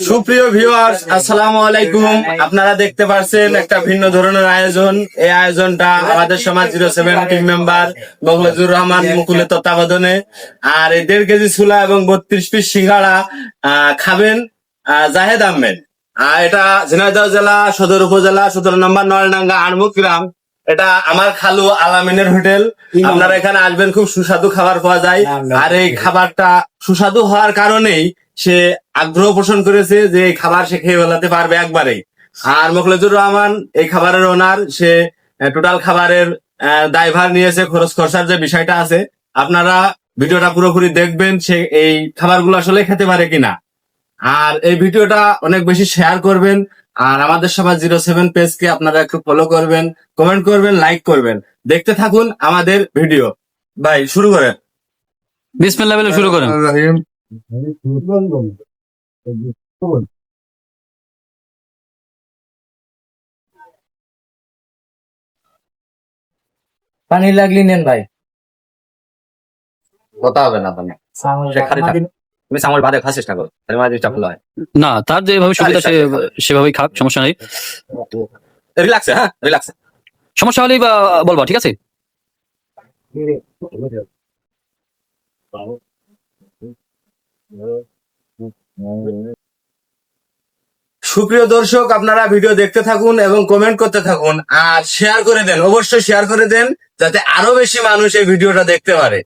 সুপ্রিয় ভিউয়ার্স আসসালামু আলাইকুম। আপনারা দেখতে পাচ্ছেন একটা ভিন্ন ধরনের আয়োজন। এই আয়োজনটা আমাদের সমাজ zero seven team member Mokhlezur Rahman মুকুলের তত্ত্বাবধানে আর এই দেড় কেজি ছোলা এবং বত্রিশ পিস সিঙ্গাড়া আহ, খাবেন আহ, জাহেদ আহমেদ। আর এটা ঝিনাইদহ জেলা সদর উপজেলা সতেরো নম্বর নয়ডাঙ্গা আড়মুখ গ্রাম। এটা আমার খালু আলামিনের হোটেল। আপনারা এখানে আসবেন খুব সুস্বাদু খাবার পাওয়া যায়। আর এই খাবারটা সুস্বাদু হওয়ার কারণেই সে আগ্রহ পোষণ করেছে যে এই খাবার সে খেয়ে ফেলাতে পারবে একবারেই। আর মোখলেজুর রহমান এই খাবারের ওনার সে টোটাল খাবারের আহ, দায়ভার নিয়েছে খরচ খরচার যে বিষয়টা আছে। আপনারা ভিডিওটা পুরোপুরি দেখবেন সে এই খাবারগুলো আসলে খেতে পারে কিনা। আর এই ভিডিওটা অনেক বেশি শেয়ার করবেন। আর আমাদের সবার জিরো সেভেন পেজকে আপনারা একটু ফলো করবেন কমেন্ট করবেন লাইক করবেন। দেখতে থাকুন আমাদের ভিডিও। ভাই শুরু করেন। বিসমিল্লাহ বলে শুরু করেন। পানি লাগলি নেন ভাই। কথা হবে না মানে তুমি সামল বাদে খাওয়ার চেষ্টা করো তাহলে আমার জিনিসটা হয়। না তার যেভাবে সুবিধা সে সেভাবেই খাক সমস্যা নেই। রিল্যাক্স হ্যাঁ? রিল্যাক্স সমস্যা হলেই বা বলবা ঠিক আছে? সুপ্রিয় দর্শক, আপনারা ভিডিও দেখতে থাকুন এবং কমেন্ট করতে থাকুন আর শেয়ার করে দেন, অবশ্যই শেয়ার করে দেন, যাতে আরও বেশি মানুষ এই ভিডিওটা দেখতে পারে।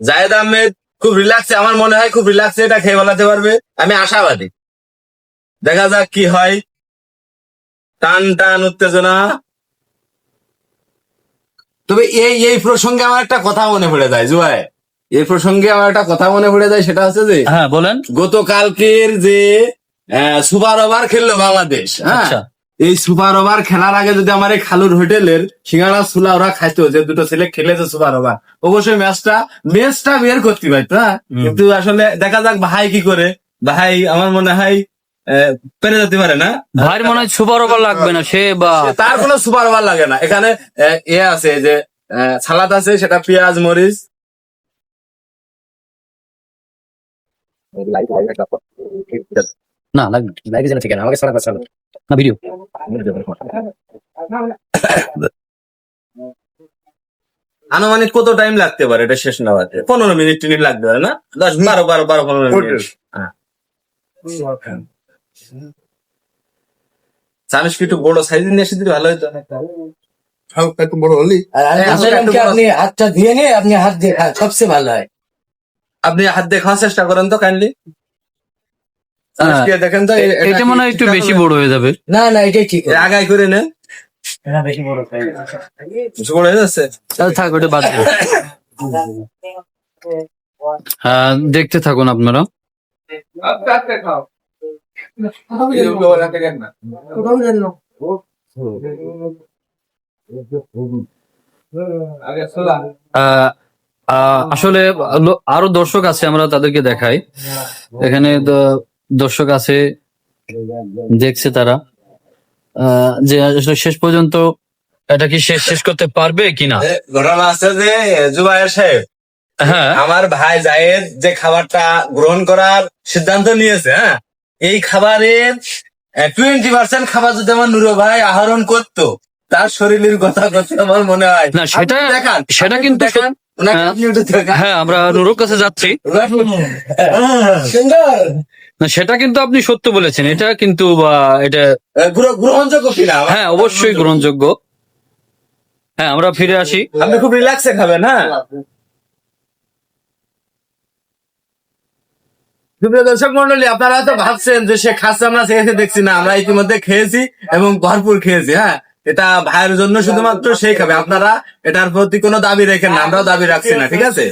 জায়েদ আহমেদ, খুব রিল্যাক্সে আমার মনে হয় খুব রিল্যাক্সে এটা খেয়ে বলাতে পারবে। আমি আশাবাদী। দেখা যাক কি হয়। টান টান, উত্তেজনা। তবে এই এই প্রসঙ্গে আমার একটা কথা মনে পড়ে যায় জুয়াই এই প্রসঙ্গে আমার একটা কথা মনে পড়ে যায় সেটা হচ্ছে যে হ্যাঁ বলেন। গতকালকের যে সুপার ওভার খেললো বাংলাদেশ হ্যাঁ? আচ্ছা। এই সুপার ওভার খেলার আগে যদি আমার এই খালুর হোটেলের সিঙ্গাড়া সুলা ওরা খাইতো যে দুটো ছেলে খেলেছে সুপার ওভার। অবশ্যই ম্যাচটা ম্যাচটা বের করতে পারতো হ্যাঁ? কিন্তু আসলে দেখা যাক ভাই কি করে। ভাই আমার মনে হয় আহ, পেরে যেতে পারে না। ভাইয়ের মনে হয় সুপার ওভার লাগবে না সে বা তার কোনো সুপার ওভার লাগে না। এখানে এ আছে যে সালাদ আছে সেটা পেঁয়াজ মরিচ না লাগবে না। ঠিক আছে আমাকে সারা পাঁচ না ভিডিও আনুমানিক কত টাইম লাগতে পারে? এটা শেষ না হতে পনেরো মিনিট টিনিট লাগতে পারে না? দশ বারো বারো বারো পনেরো মিনিট হ্যাঁ। চামিস কি একটু বড় সাইজ নিয়ে এসে দিলে ভালো হতো বড় হলি। হ্যাঁ, বড়- আপনি হাতটা দিয়ে নিয়ে আপনি হাত দিয়ে সবচেয়ে ভালো হয়। আপনি হাত দিয়ে খাওয়ার চেষ্টা করেন তো কাইন্ডলি দেখেন তো এটা মনে হয় একটু বেশি বড় হয়ে যাবে। না না এটাই ঠিক। এ আগাই করে নেন এটা বড় হয়ে যাচ্ছে? থাক ওটা বাদ হ্যাঁ দেখতে থাকুন আপনারা। আহ, আসলে আরও দর্শক আছে আমরা তাদেরকে দেখাই। এখানে দর্শক আছে দেখছে তারা। আহ, যে আসলে শেষ পর্যন্ত এটা কি শেষ শেষ করতে পারবে কিনা ঘটনা আছে যে জুবাইর সাহেব হ্যাঁ। আমার ভাই জায়েদ যে খাবারটা গ্রহণ করার সিদ্ধান্ত নিয়েছে হ্যাঁ? এই খাবারের টোয়েন্টি পার্সেন্ট খাবার যদি আমার নুরো ভাই আহরণ করতো তার শরীরের কথা করতে আমার মনে হয়। না, সেটা- দেখান সেটা কিন্তু দেখান। হ্যাঁ। হ্যাঁ আমরা নুরুর কাছে যাচ্ছি। না সেটা কিন্তু আপনি সত্য বলেছেন। এটা কিন্তু বা এটা গ্রহণযোগ্য কিনা? হ্যাঁ অবশ্যই গ্রহণযোগ্য। হ্যাঁ আমরা ফিরে আসি। আপনি খুব রিল্যাক্সে খাবেন হ্যাঁ? দর্শক মন্ডলী আপনারা তো ভাবছেন যে সে খাচ্ছে আমরা সেখানে দেখছি না। আমরা ইতিমধ্যে খেয়েছি এবং ভরপুর খেয়েছি হ্যাঁ? এটা ভাইয়ের জন্য শুধুমাত্র সেই খাবে। আপনারা এটার প্রতি কোনো দাবি রেখেন না আমরাও দাবি রাখছি না ঠিক আছে?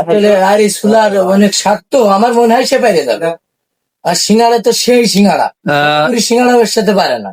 আসলে আর সুলার অনেক স্বার্থ আমার মনে হয় সে পাইরে যাবে। আর সিঙ্গারা তো সেই সিঙ্গারা। সিঙ্গাড়া এর সাথে পারে না।